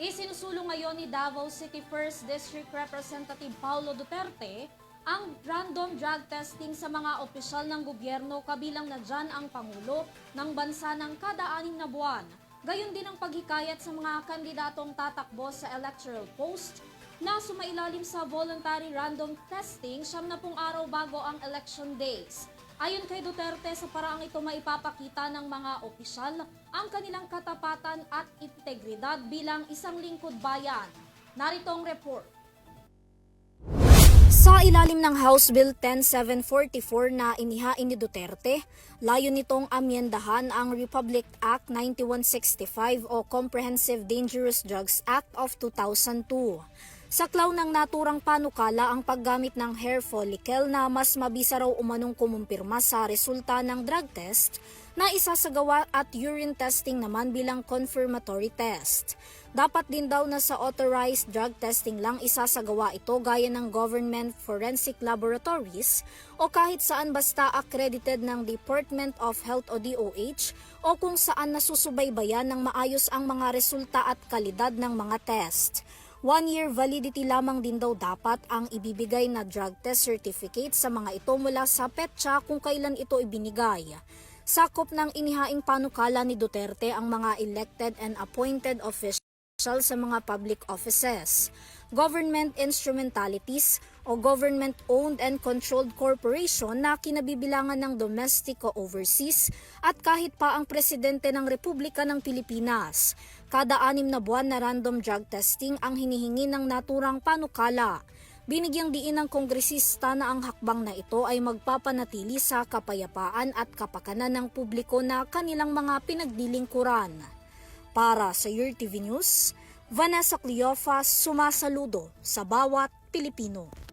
Isinusulong ngayon ni Davao City 1st District Representative Paulo Duterte ang random drug testing sa mga opisyal ng gobyerno kabilang na dyan ang Pangulo ng bansa ng kada anim na buwan. Gayon din ang paghikayat sa mga kandidatong tatakbo sa electoral post na sumailalim sa voluntary random testing siyam na pong araw bago ang election days. Ayon kay Duterte, sa paraang ito maipapakita ng mga opisyal ang kanilang katapatan at integridad bilang isang lingkod bayan. Narito ang report. Sa ilalim ng House Bill 10744 na inihain ni Duterte, layo nitong amyendahan ang Republic Act 9165 o Comprehensive Dangerous Drugs Act of 2002. Saklaw ng naturang panukala ang paggamit ng hair follicle na mas mabisa raw umanong kumumpirma sa resulta ng drug test na isasagawa at urine testing naman bilang confirmatory test. Dapat din daw na sa authorized drug testing lang isasagawa ito gaya ng government forensic laboratories o kahit saan basta accredited ng Department of Health o DOH o kung saan nasusubaybayan ng maayos ang mga resulta at kalidad ng mga test. One-year validity lamang din daw dapat ang ibibigay na drug test certificate sa mga ito mula sa petsa kung kailan ito ibinigay. Sakop ng inihaing panukala ni Duterte ang mga elected and appointed officials sa mga public offices, government instrumentalities o government-owned and controlled corporation na kinabibilangan ng domestic o overseas at kahit pa ang presidente ng Republika ng Pilipinas. Kada anim na buwan na random drug testing ang hinihingi ng naturang panukala. Binigyang diin ng kongresista na ang hakbang na ito ay magpapanatili sa kapayapaan at kapakanan ng publiko na kanilang mga pinagdilingkuran. Para sa Your TV News, Vanessa Cleofa sumasaludo sa bawat Pilipino.